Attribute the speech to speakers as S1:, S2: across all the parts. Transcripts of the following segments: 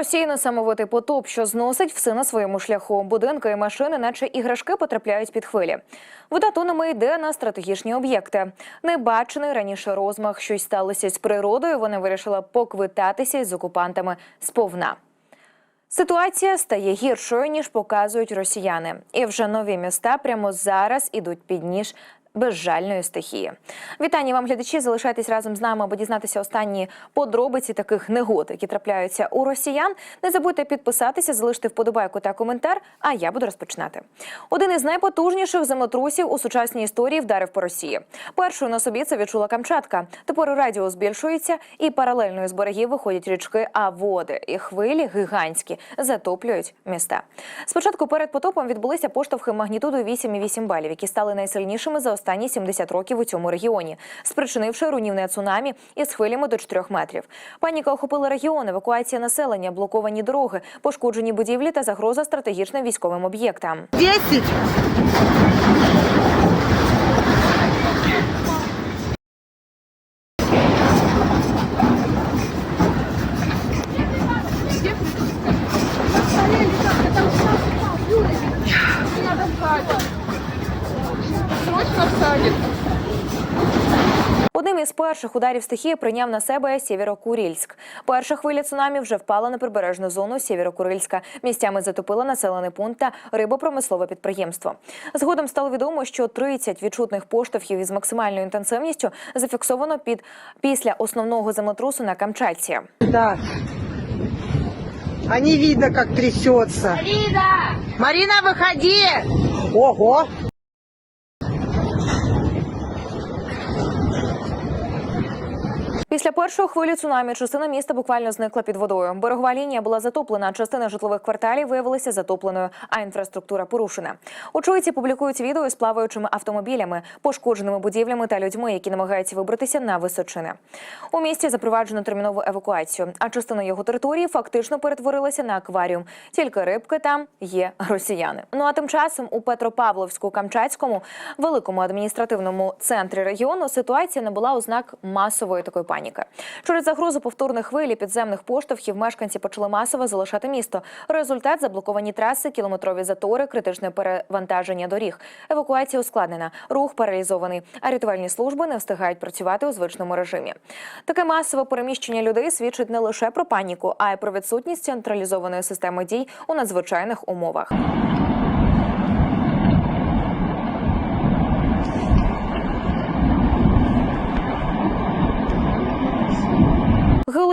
S1: Росії несамовитий потоп, що зносить все на своєму шляху. Будинки і машини, наче іграшки, потрапляють під хвилі. Вода тонами йде на стратегічні об'єкти. Небачений раніше розмах, щось сталося з природою. Вони вирішили поквитатися із окупантами сповна. Ситуація стає гіршою ніж показують росіяни, і вже нові міста прямо зараз ідуть під ніж. Безжальної стихії. Вітання вам, глядачі. Залишайтесь разом з нами, аби дізнатися останні подробиці таких негод, які трапляються у росіян. Не забудьте підписатися, залишити вподобайку та коментар. А я буду розпочинати. Один із найпотужніших землетрусів у сучасній історії вдарив по Росії. Першою на собі це відчула Камчатка. Тепер радіо збільшується, і паралельно з берегів виходять річки, а води і хвилі гігантські затоплюють міста. Спочатку перед потопом відбулися поштовхи магнітудою 8,8 балів, які стали найсильнішими за останні 70 років у цьому регіоні, спричинивши руйнівне цунамі із хвилями до 4 метрів. Паніка охопила регіон, евакуація населення, блоковані дороги, пошкоджені будівлі та загроза стратегічним військовим об'єктам.
S2: 10.
S3: Срочно в садик.
S1: Одним із перших ударів стихії прийняв на себе Сєвєрокурильськ. Перша хвиля цунамі вже впала на прибережну зону Сєвєрокурильська. Місцями затопила населений пункт та рибопромислове підприємство. Згодом стало відомо, що 30 відчутних поштовхів із максимальною інтенсивністю зафіксовано під після основного землетрусу на Камчатці.
S2: Да. А не видно, как трясется. Марина! Марина, выходи! Ого!
S1: Після першої хвилі цунамі частина міста буквально зникла під водою. Берегова лінія була затоплена, частина житлових кварталів виявилася затопленою, а інфраструктура порушена. Очевидці публікують відео з плаваючими автомобілями, пошкодженими будівлями та людьми, які намагаються вибратися на височини. У місті запроваджено термінову евакуацію, а частина його території фактично перетворилася на акваріум. Тільки рибки там є росіяни. Ну а тим часом у Петропавловську-Камчатському великому адміністративному центрі регіону ситуація набула ознак масової такої паніки. Через загрозу повторних хвилі підземних поштовхів мешканці почали масово залишати місто. Результат заблоковані траси, кілометрові затори, критичне перевантаження доріг. Евакуація ускладнена, рух паралізований, а рятувальні служби не встигають працювати у звичному режимі. Таке масове переміщення людей свідчить не лише про паніку, а й про відсутність централізованої системи дій у надзвичайних умовах.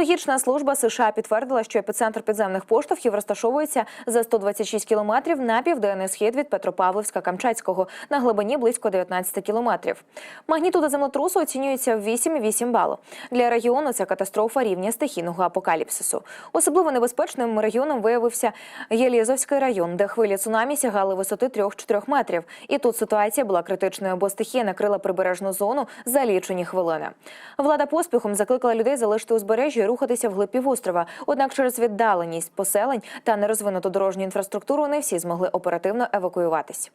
S1: Геологічна служба США підтвердила, що епіцентр підземних поштовхів розташовується за 126 кілометрів на південний схід від Петропавловська Камчатського на глибині близько 19 кілометрів. Магнітуда землетрусу оцінюється в 8,8 балу. Для регіону це катастрофа рівня стихійного апокаліпсису. Особливо небезпечним регіоном виявився Єлізовський район, де хвилі цунамі сягали висоти 3-4 метрів. І тут ситуація була критичною, бо стихія накрила прибережну зону за лічені хвилини. Влада поспіхом закликала людей залишити узбережжя і рухатися вглиб півострова. Однак через віддаленість поселень та нерозвинуту дорожню інфраструктуру не всі змогли оперативно евакуюватись.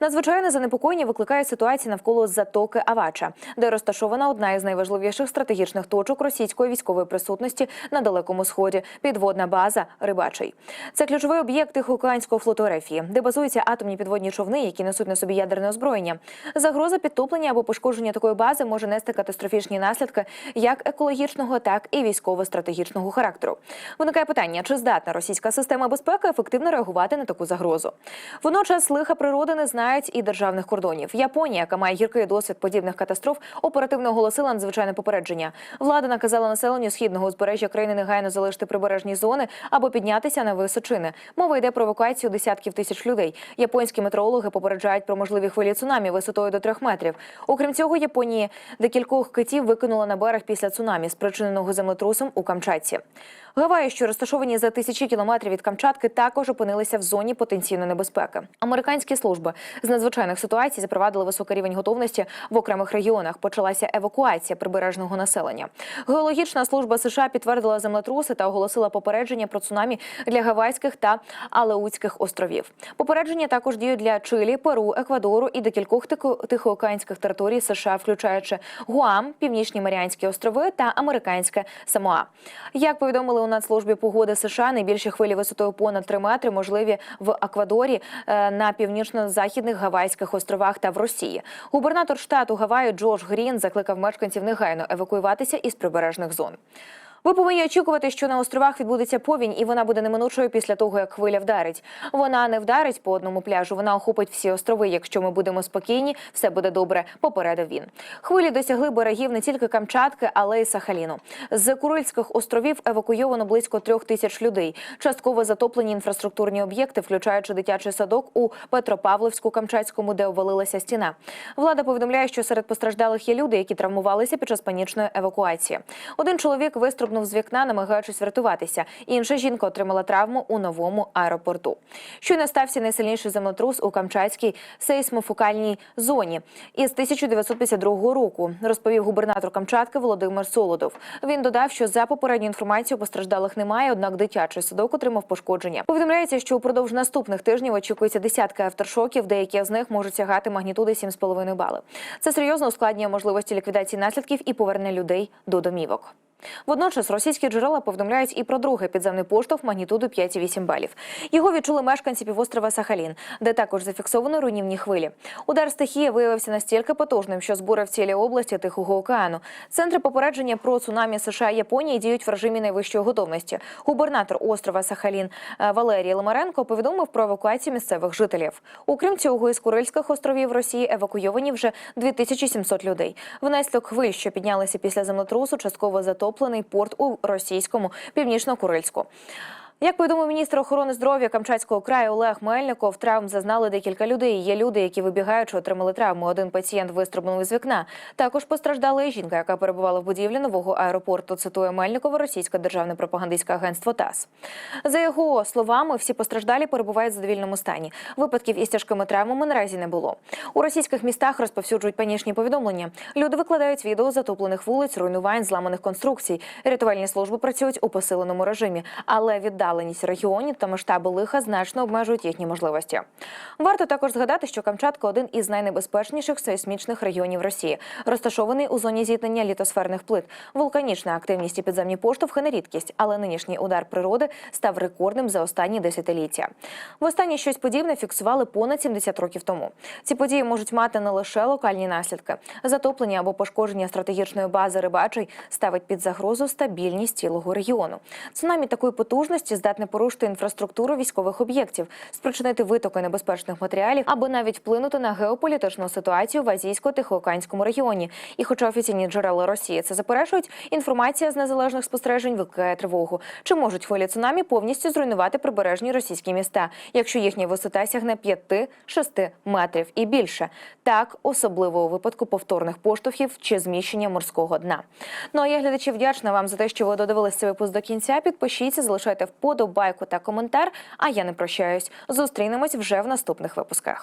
S1: Надзвичайне занепокоєння викликає ситуація навколо затоки Авача, де розташована одна із найважливіших стратегічних точок російської військової присутності на далекому сході підводна база Рибачий. Це ключовий об'єкт Тихоокеанського флоту РФ, де базуються атомні підводні човни, які несуть на собі ядерне озброєння. Загроза підтоплення або пошкодження такої бази може нести катастрофічні наслідки як екологічного, так і військово-стратегічного характеру. Виникає питання, чи здатна російська система безпеки ефективно реагувати на таку загрозу. Водночас лиха природи не знають і державних кордонів. Японія, яка має гіркий досвід подібних катастроф, оперативно оголосила надзвичайне попередження. Влада наказала населенню східного узбережжя країни негайно залишити прибережні зони або піднятися на височини. Мова йде про евакуацію десятків тисяч людей. Японські метеорологи попереджають про можливі хвилі цунамі висотою до трьох метрів. Окрім цього, Японія декількох китів викинула на берег після цунамі, спричиненого землетрусом у Камчатці. Гаваї, що розташовані за тисячі кілометрів від Камчатки, також опинилися в зоні потенційної небезпеки. Американські служби з надзвичайних ситуацій запровадили високий рівень готовності в окремих регіонах. Почалася евакуація прибережного населення. Геологічна служба США підтвердила землетруси та оголосила попередження про цунамі для Гавайських та Алеутських островів. Попередження також діють для Чилі, Перу, Еквадору і декількох тихо- тихоокеанських територій США, включаючи Гуам, Північні Маріанські острови та Американське Самоа. Як повідомили у Нацслужбі погоди США, найбільші хвилі висотою понад 3 метри можливі в Аквадорі е, на північно-західних Гавайських островах та в Росії. Губернатор штату Гаваї Джош Грін закликав мешканців негайно евакуюватися із прибережних зон. Ви повинні очікувати, що на островах відбудеться повінь, і вона буде неминучою після того, як хвиля вдарить. Вона не вдарить по одному пляжу, вона охопить всі острови. Якщо ми будемо спокійні, все буде добре. Попередив він. Хвилі досягли берегів не тільки Камчатки, але й Сахаліну. З Курильських островів евакуйовано близько трьох тисяч людей. Частково затоплені інфраструктурні об'єкти, включаючи дитячий садок у Петропавловську Камчатському, де обвалилася стіна. Влада повідомляє, що серед постраждалих є люди, які травмувалися під час панічної евакуації. Один чоловік вистрибнув з вікна, намагаючись врятуватися. Інша жінка отримала травму у новому аеропорту. Щойно стався найсильніший землетрус у Камчатській сейсмофокальній зоні із 1952 року, розповів губернатор Камчатки Володимир Солодов. Він додав, що за попередню інформацію постраждалих немає, однак дитячий садок отримав пошкодження. Повідомляється, що упродовж наступних тижнів очікується десятка авторшоків, деякі з них можуть сягати магнітуди 7,5 бали. Це серйозно ускладнює можливості ліквідації наслідків і повернення людей до домівок. Водночас російські джерела повідомляють і про другий підземний поштовх магнітуду 5,8 балів. Його відчули мешканці півострова Сахалін, де також зафіксовано руйнівні хвилі. Удар стихії виявився настільки потужним, що збурив цілі області Тихого океану. Центри попередження про цунамі США і Японії діють в режимі найвищої готовності. Губернатор острова Сахалін е, Валерій Лимаренко повідомив про евакуацію місцевих жителів. Окрім цього, із Курильських островів Росії евакуйовані вже 2700 людей. Внаслідок хвиль, що піднялися після землетрусу, частково затоплений порт у російському північно-курильську. Як повідомив міністр охорони здоров'я Камчатського краю Олег Мельников, травм зазнали декілька людей. Є люди, які вибігаючи, отримали травми. Один пацієнт вистрибнув із вікна. Також постраждала і жінка, яка перебувала в будівлі нового аеропорту. Цитує Мельникова російське державне пропагандистське агентство ТАСС. За його словами, всі постраждалі перебувають в задовільному стані. Випадків із тяжкими травмами наразі не було. У російських містах розповсюджують панічні повідомлення. Люди викладають відео затоплених вулиць, руйнувань, зламаних конструкцій. Рятувальні служби працюють у посиленому режимі, але віддаленість регіонів та масштаби лиха значно обмежують їхні можливості. Варто також згадати, що Камчатка один із найнебезпечніших сейсмічних регіонів Росії, розташований у зоні зіткнення літосферних плит. Вулканічна активність і підземні поштовхи не рідкість, але нинішній удар природи став рекордним за останні десятиліття. Востаннє щось подібне фіксували понад 70 років тому. Ці події можуть мати не лише локальні наслідки. Затоплення або пошкодження стратегічної бази рибачий ставить під загрозу стабільність цілого регіону. Цунамі такої потужності здатне порушити інфраструктуру військових об'єктів, спричинити витоки небезпечних матеріалів або навіть вплинути на геополітичну ситуацію в азійсько-тихоокеанському регіоні. І, хоча офіційні джерела Росії це заперечують, інформація з незалежних спостережень викликає тривогу. Чи можуть хвилі цунамі повністю зруйнувати прибережні російські міста, якщо їхня висота сягне 5-6 метрів і більше? Так, особливо у випадку повторних поштовхів чи зміщення морського дна. Ну а я глядачі вдячна вам за те, що ви додивилися випуск до кінця. Підпишіться, залишайте вподобайку та коментар. А я не прощаюсь. Зустрінемось вже в наступних випусках.